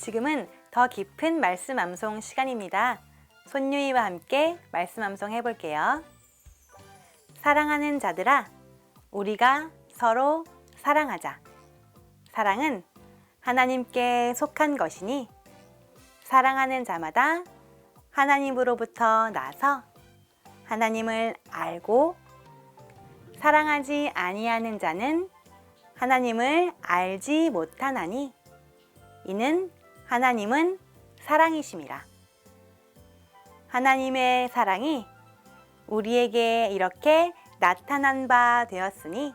지금은 더 깊은 말씀 암송 시간입니다. 손유이와 함께 말씀 암송 해볼게요. 사랑하는 자들아, 우리가 서로 사랑하자. 사랑은 하나님께 속한 것이니 사랑하는 자마다 하나님으로부터 나서 하나님을 알고 사랑하지 아니하는 자는 하나님을 알지 못하나니 이는 하나님은 사랑이심이라. 하나님의 사랑이 우리에게 이렇게 나타난 바 되었으니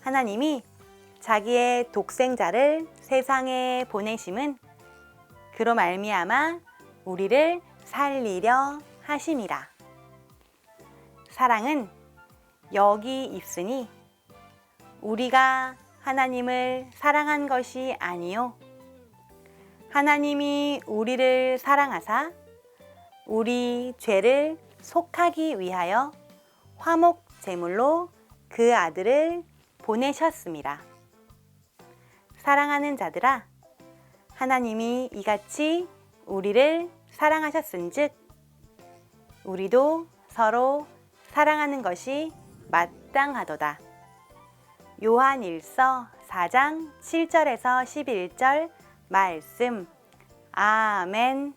하나님이 자기의 독생자를 세상에 보내심은 그로 말미암아 우리를 살리려 하심이라. 사랑은 여기 있으니 우리가 하나님을 사랑한 것이 아니요 하나님이 우리를 사랑하사 우리 죄를 속하기 위하여 화목 제물로 그 아들을 보내셨습니다. 사랑하는 자들아 하나님이 이같이 우리를 사랑하셨은즉 우리도 서로 사랑하는 것이 마땅하도다. 요한 1서 4장 7절에서 11절 말씀. 아멘.